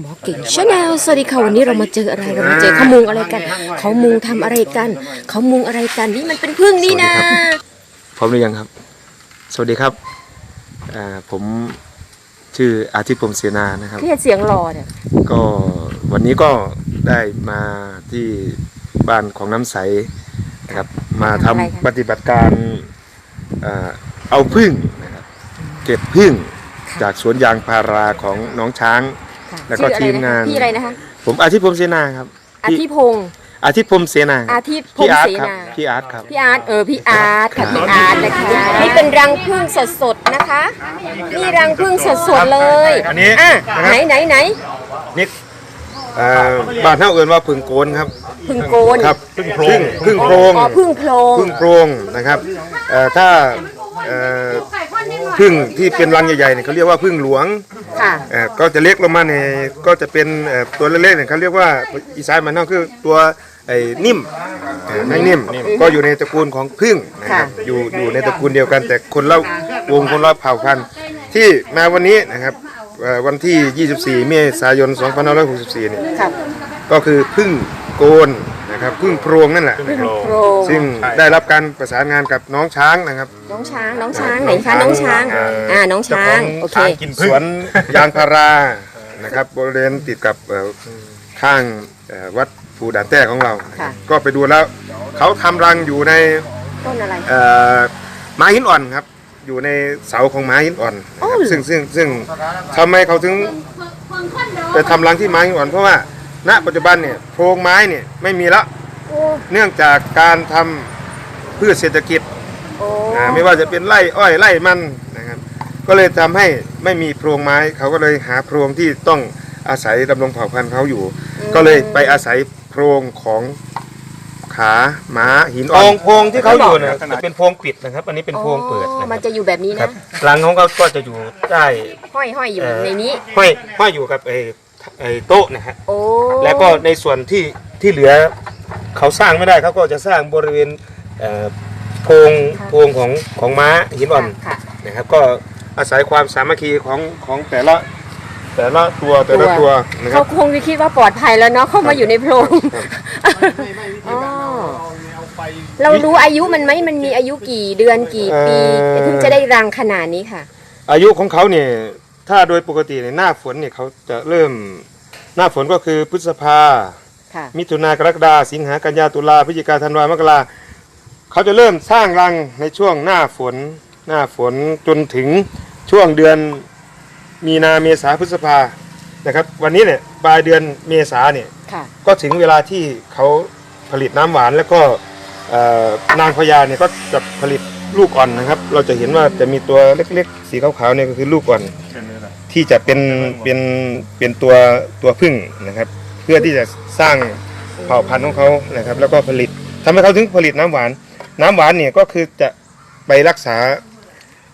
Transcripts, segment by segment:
หมอเก่งชาแนลสวัสดีค่ะวันนี้เรามาเจออะไรเรามาเจอเขามุงอะไรกัน เขามุงทำอะไรกัน เขามุงอะไรกันนี่มันเป็นพึ่งนี่นะ พร้อมหรือยังครับ สวัสดีครับอ่าผมชื่ออาทิตย์พรหมเสนานะครับพี่เสียงรอเนี่ยก็วันนี้ก็ได้มาที่บ้านของน้ำใสนะครับ มาทำปฏิบัติการอ่าเอาพึ่งนะครับเก็บพึ่ง จากสวนยางพาราของน้องช้าง ค่ะแล้วก็ชื่ออะไรทีมงานะคะพี่อะไรนะคะ ผมอาทิตย์พรหมเสนาครับอาทิตย์พงศ์อาทิตย์พรหมเสนาอาทิตย์พงพี่ศ์อาร์ตเสครับนาพี่อาร์ตครับ พี่อาร์ตเออพี่อาร์ตค่ะพี่อาร์ตนะคะนี่เป็นรังพึ่งสดๆนะคะนี่รังพึ่งสดๆเลยอันนี้อะนะครับ ไหนไหนไหนนี่เอ่อบ้านเท่าเอื่นว่าพึ่งโกนครับพึ่งโกน ครับพึ่งโพรงพึ่งโพรงอ๋อพึ่งโพรงพึ่งโพรงนะครับเอ่อถ้าเอ่อ พึ่งที่เป็นรังใหญ่ๆเนี่ยเขาเรียกว่าพึ่งหลวงค่ะเอ่อก็จะเล็กลงมาเนี่ยก็จะเป็นเอ่อตัวเล็กๆเนี่ยเขาเรียกว่าอีสานมันนอกคือตัวไอ้นิ่มเอ่อไม่นิ่มก็อยู่ในตระกูลของพึ่งนะครับอยู่อยู่ในตระกูลเดียวกัน แต่คนละวงคนละเผ่าพันธุ์ที่มาวันนี้นะครับเอ่อวันที่ 24 เมษายน 2564เนี่ย ค่ะ ก็คือพึ่งโกนนะ ครับพึ่งโพรงนั่นแหละนะครับโพรง ซึ่งได้รับการประสานงานกับน้องช้างนะครับ น้องช้างน้องช้างไหนคะน้องช้างอ่าน้องช้างโอเคสวนยางพารานะครับบริเวณติดกับเอ่อข้างเอ่อวัดภูด่านแต้ของเรา ค่ะ ก็ไปดูแล้วเขาทำรังอยู่ในต้นอะไร เอ่อไม้หินอ่อนครับ อยู่ในเสาของไม้หินอ่อนนะครับอ๋อเหรอซึ่งซึ่งซึ่งทำไมเขาถึงไปทำรังที่ไม้หินอ่อนเพราะว่า ณปัจจุบันเนี่ยโพรงไม้เนี่ยไม่มีแล้วโอ้เนื่องจากการทำพืชเศรษฐกิจโอ้อ่าไม่ว่าจะเป็นไร่อ้อยไร่มันนะครับก็เลยทำให้ไม่มีโพรงไม้เขาก็เลยหาโพรงที่ต้องอาศัยดำรงเผ่าพันธุ์เขาอยู่ ก็เลยไปอาศัยโพรงของขาม้าหินอ่อนโพรงที่เขาอยู่เนี่ยจะเป็นโพรงปิดนะครับ อันนี้เป็นโพรงเปิดอ๋อนะคมัรันบจะอยู่แบบนี้ครันะบรังของเขาก็จะอยู่ใต้ห้อยห้อยอยู่ในนี้ ห้อยห้อยอยู่กับไอ้ ไอ้โต๊ะนะฮะโอ้แล้วก็ในส่วนที่ที่เหลือเขาสร้างไม่ได้เขาก็จะสร้างบริเวณเอ่อโพรงโพรงของของม้าหินอ่อนค่ะนะครับก็อาศัยความสามัคคีของของแต่ละแต่ละตัวแต่ละตัวนะคเขารับคงจะคิดว่าปลอดภัยแล้วเนาะเข้ามาอยู่ในโพรงอ๋อเรารู้อายุมันไหมมันมีอายุกี่เดือนกี่ปีถึงจะได้รังขนาดนี้ค่ะ อายุของเขาเนี่ย ถ้าโดยปกติในยหน้าฝนเนี่ยเขาจะเริ่มหน้าฝนก็คือพฤษภา ค่ะ มิถุนากรกฎาสิงหากันยาตุลาพฤศจิกาธันวามกราเขาจะเริ่มสร้างรังในช่วงหน้าฝน หน้าฝนจนถึงช่วงเดือนมีนาเมษาพฤษภานะครับ วันนี้เนี่ยปลายเดือนเมษาเนี่ย ค่ะ ก็ถึงเวลาที่เขาผลิตน้ำหวานแล้วก็เอ่อนางพญาเนี่ยก็จะผลิตลูกอ่อนนะครับ เราจะเห็นว่าจะมีตัวเล็กๆ สีขาวๆเนี่ยก็คือลูกอ่อน ที่จะเป็นเป็นเป็นตัวตัวพึ่งนะครับ เพื่อที่จะสร้างเผ่าพันธุ์ของเขานะครับ แล้วก็ผลิตทำให้เขาถึงผลิตน้ำหวาน น้ำหวานเนี่ยก็คือจะไปรักษา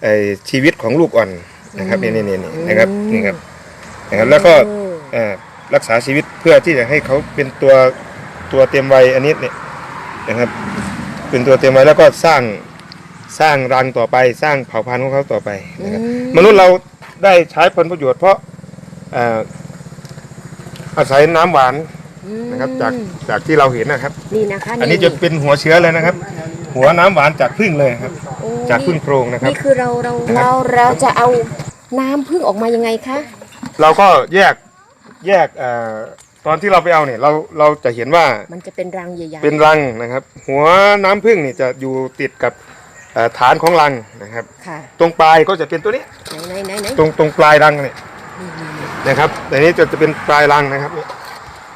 ไอ้ชีวิตของลูกอ่อนนะครับนี่นี่นี่นี่นะครับนี่ครับนะครับแล้วก็เอ่อรักษาชีวิตเพื่อที่จะให้เขาเป็นตัวตัวเต็มวัยอันนี้เนี่ยนะครับเป็นตัวเต็มวัยแล้วก็สร้างสร้างรังต่อไปสร้างเผ่าพันธุ์ของเขาต่อไปนะครับมนุษย์เรา ได้ใช้ผลประโยชน์เพราะเอ่ออาศัยน้ำหวานนะครับจากจากที่เราเห็นนะครับ นี่นะคะอันนี้จะเป็นหัวเชื้อเลยนะครับ หัวน้ำหวานจากพึ่งเลยครับ โอ้จากพึ่งโพรงนะครับ นี่คือเราเรานะครับเราเราจะเอาน้ำพึ่งออกมายังไงคะ เราก็แยกแยกเอ่อตอนที่เราไปเอาเนี่ยเราเราจะเห็นว่ามันจะเป็นรังใหญ่เป็นรังนะครับ หัวน้ำพึ่งนี่จะอยู่ติดกับเอ่อ ฐานของรังนะครับๆค่ะตรงปลายก็จะเป็นตัวนี้ ไหนไหนไหนไหนตรงตรงปลายรังเนี่ยนะครับแต่นี้จะจะเป็นปลายรังนะครับ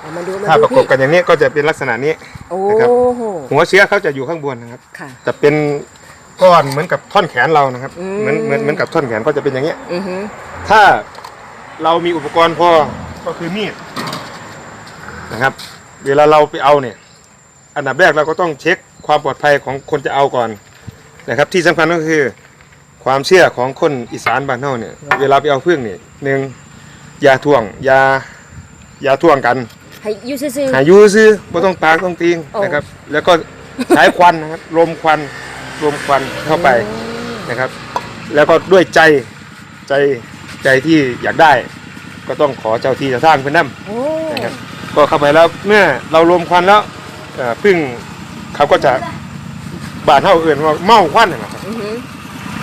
เอามาดูมาถ้าดูประกบพี่กันอย่างนี้ก็จะเป็นลักษณะนี้ โอ้นะครับโหหัวเชื้อเขาจะอยู่ข้างบนนะครับ ค่ะ จะเป็นก้อนเหมือนกับท่อนแขนเรานะครับ อืม เหมือนเหมือนเหมือนกับท่อนแขนก็จะเป็นอย่างนี้ย อือฮึถ้าเรามีอุปกรณ์พอก็คือมีดนะครับ เวลาเราไปเอาเนี่ย อันดับแรกเราก็ต้องเช็คความปลอดภัยของคนจะเอาก่อน นะครับที่สำคัญก็คือความเชื่อของคนอีสานบ้านเฮาเนี่ยเวลาไปเอาพึ่งเนี่ยหนึ่งอย่าท่วงอย่าอย่าท่วงกันให้อยูซื่อหาอยูซื้อไม่ต้องปากต้องตีงโอ้ นะครับ แล้วก็ใช้ควันนะครับลมควันลมควันเข้าไปนะครับ แล้วก็ด้วยใจใจใจที่อยากได้ ก็ต้องขอเจ้าที่เจ้าทางเพื่อนนำ โอ้นะครับก็เข้าไปแล้วเมื่อเรารวมควันแล้วเอ่อพึ่งเขาก็จะ บาดเท่าอื่นว่าเมาควันนะครับอือหือ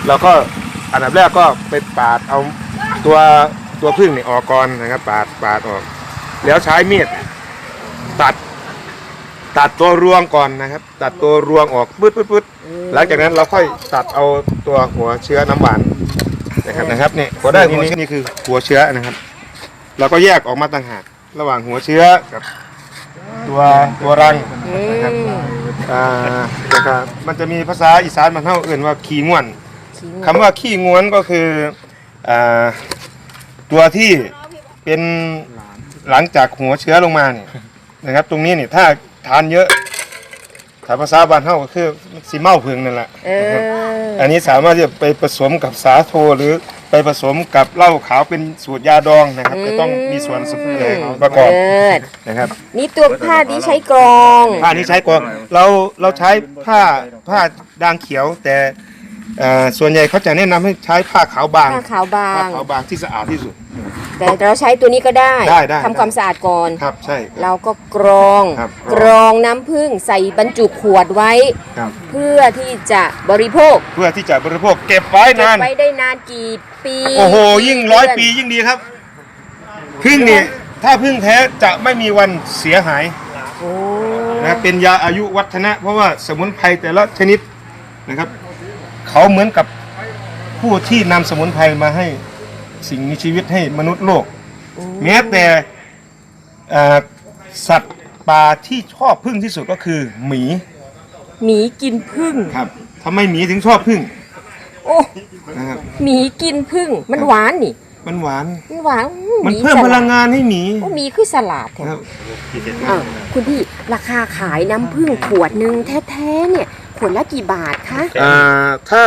เราก็อันดับแรกก็ไปปาดเอาตัวตัวพึ่งเนี่ยออกก่อนนะครับปาดปาดออก แล้วใช้มีดตัด ตัดตัวรวงก่อนนะครับ ตัดตัวรวงออกปึ๊ดปึ๊ดปึ๊ดหลังจากนั้นเราค่อยตัดเอาตัวหัวเชื้อน้ำหวานนะครับนะครับนี่หัวได้หัวเชื้อนี่คือหัวเชื้อนะครับ เราก็แยกออกมาต่างหากระหว่างหัวเชื้อกับ ตัวตัวรังอืมอ่านะครับมันจะมีภาษาอีสานมันเท่าอื่นว่าขี้ง่วนทิ้งคำว่าขี้ง้วนก็คืออ่าตัวที่เป็นหลังจากหัวเชื้อลงมาเนี่ยนะครับ ตรงนี้เนี่ยถ้าทานเยอะถ้าภาษาบ้านเฮาก็คือสีเมาพึงนั่นแหละเอนะครับออันนี้สามารถที่จะไปผสมกับสาโทหรือ ไปผสมกับเหล้าขาวเป็นสูตรยาดองนะครับ ก็ต้องมีส่วนเอ่อประกอบเลิศนะครับนี่ตัวผ้าที่ใช้กรอง ผ้านี้ใช้กรองเราเราใช้ผ้าผ้าด่างเขียว แต่เอ่อส่วนใหญ่เขาจะแนะนำให้ใช้ผ้าขาวบางผ้าขาวบาผ้างขาวบางที่สะอาดที่สุด แต่เราใช้ตัวนี้ก็ได้ได้ได้ทำความสะอาดก่อน ครับใช่เราก็กรองครับกรองน้ำผึ้งใส่บรรจุขวดไว้ ครับเพื่อที่จะบริโภคเพื่อที่จะบริโภคเก็บไว้เก็บนาน ไว้ได้นานกี่ปีโอ้โห ยิ่งร้อยเดืนปียิ่งดีครับพึ่งนี่ถ้าพึ่งแท้จะไม่มีวันเสียหายโอ้นะเป็นยาอายุวัฒนะ เพราะว่าสมุนไพรแต่ละชนิดนะครับ เขาเหมือนกับผู้ที่นำสมุนไพรมาให้ สิ่งมีชีวิตให้มนุษย์โลก แม้แต่เอ่อสัตว์ป่าที่ชอบพึ่งที่สุดก็คือหมีหมีกินผึ้งครับทำไมหมีถึงชอบพึ่งโอ้นะครับหมีกินผึ้งมันหวานนี่ มันหวานมันหวานอื้อมันหเพิ่มพลังฉดงานให้หมีโอ้หมีคือสลัดแท้ครับอ้าวคุณพี่ราคาขายน้ำผึ้งขวดหนึ่งแท้ๆเนี่ยขวดละกี่บาทคะอ่าถ้า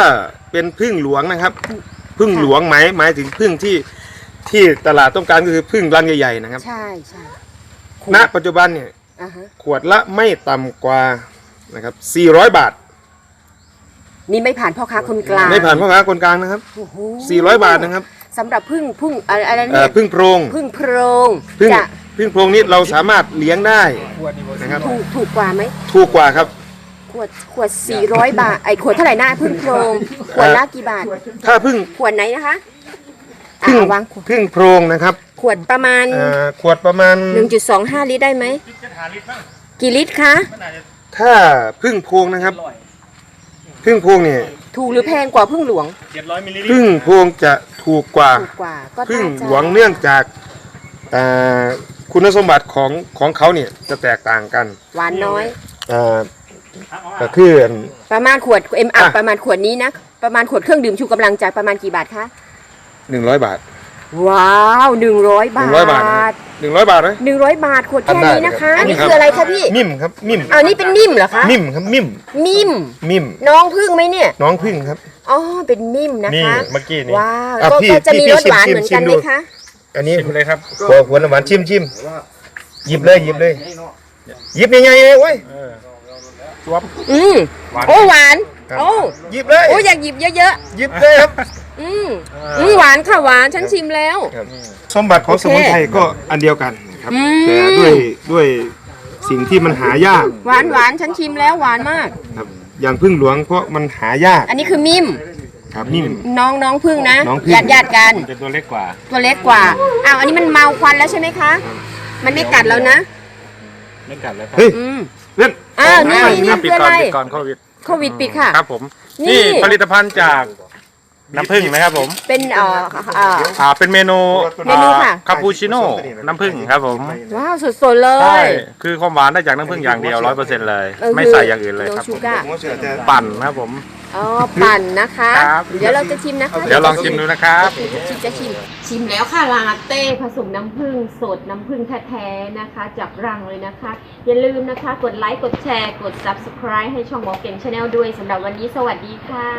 เป็นพึ่งหลวงนะครับ พึ่งหลวงหมายหมายถึงพึ่งที่ที่ตลาดต้องการก็คือพึ่งรังใหญ่ๆนะครับ ใช่ใช่ณปัจจุบันเนี่ยอ่าฮะขวดละไม่ต่ำกว่านะครับ400 บาท นี่ไม่ผ่านพ่อค้าคนกลางไม่ผ่านพ่อค้าคนกลางนะครับ โอ้โห400 บาทนะครับสำหรับพึ่งพึ่งอะไรอะไรเอ่เนี่อยพึ่งโพรงพึ่งโพรงพึ่งจะพึ่งโพรงนี้เราสามารถเลี้ยงได้นะครับ ถูกถูกกว่าไหมถูกกว่าครับ ขวดขวด400บาท ไอ้ขวดเท่าไหร่นะพึ่งโพรงขวดละกี่บาท ถ้าพึ่งขวดไหนนะคะอะพึ่งเอาวางขวดพึ่งโพรงนะครับขวดประมาณเอ่อขวดประมาณ 1.25 ลิตรได้ไหมกี่ลิตรคะถ้าพึ่งโพรงนะครับ พึ่งโพรงเนี่ย ถูกหรือแพงกว่าพึ่งหลวงพึ่งโพรงจะถูกกว่า ถูกกว่าก็พึ่งน่าจะหลวงเนื่องจากเอ่อคุณสมบัติของของเขาเนี่ยจะแตกต่างกันหวานน้อยเอ่อ ก็คืออัน ประมาณขวดเอ็มอัอะ ประมาณขวดนี้นะ ประมาณขวดเครื่องดื่มชูกำลังใจประมาณกี่บาทคะ หนึ่งร้อยบาทว้าวหนึ่งร้อยหบานึ่ทงร้อยบาทหนึ่งร้อยบาทไหมหนึ่งร้อยบาทขวดแค่นี้นะคะทำได้อันนี้ครับคืออะไรคะพี่มิ่มครับมิ่มอันนี้เป็นนิ่มเหรอคะ มิ่มครับมิ่ม มิมมิ่มน้องพึ่งไหมเนี่ย น้องพึ่งครับ อ๋อ เป็นมิมนะคะ เมื่อกี้นี่ ว้าวอะก็พี่ก็จะมีพี่รสหวานชิมเหมือนกันชิมไหมดู คะ อันนี้เลยครับหัวหัวน้ำหวานชิมชิมหยิบเลยหยิบเลยหยิบยังไงเลยเว้ยอืมโอ้หวานครับ โอ้หยิบเลยโอ้อยากหยิบเยอะหยิบเลยครับ ๆอืมอืมหวานค่ะหวานฉันชิมแล้ว สมบัติของโอเคสมุนไพรก็อันเดียวกันนะครับอืม แต่ด้วยด้วยสิ่งที่มันหายากหวานหวานฉันชิมแล้วหวานมาก ครับอย่างพึ่งหลวงเพราะมันหายากอันนี้คือมิมครับนิ่ม น้องน้องพึ่งนะน้องผึ้งญาติญาติกันเป็นตัวเล็กกว่า ตัวเล็กกว่า อ้าว อันนี้มันเมาควันแล้วใช่ไหมคะ มันไม่กัดแล้วนะ ไม่กัดเลยครับ เฮ้ยอืมเล่นอ้าวนี่นี่ปิดคือก่อะอนไรปิดก่อนโควิดโควิดปิดค่ะ ครับผม นี่ นี่ผลิตภัณฑ์จากน้ำผึ้งนะครับผมเป็นเอ่อเอ่อ อ่าเป็นเมนูเมนูค่ะ คาปูชิโน่น้ำผึ้งครับผมว้าวสดๆเลใช่ยคือความหวานได้จากน้ำผึ้งอย่างเดียวร้อยเปอร์เซ็นต์เลยเออไม่ใส่อย่างอื่นเลยครับโชูผมก้าหัวเสือจะปั่นครับผม อ๋อปั่นนะคะ ครับ เดี๋ยวเราจะชิมนะคะเดี๋ยวลองชิมดูนะครับ ชิมจะชิม ชิมแล้วค่ะลาเต้ผสมน้ำผึ้งสดน้ำผึ้งแท้ๆนะคะ จากรังเลยนะคะ อย่าลืมนะคะ กดไลค์กดแชร์กด subscribe ให้ช่องหมอเก่งชาแนลด้วยสำหรับวันนี้สวัสดีค่ะ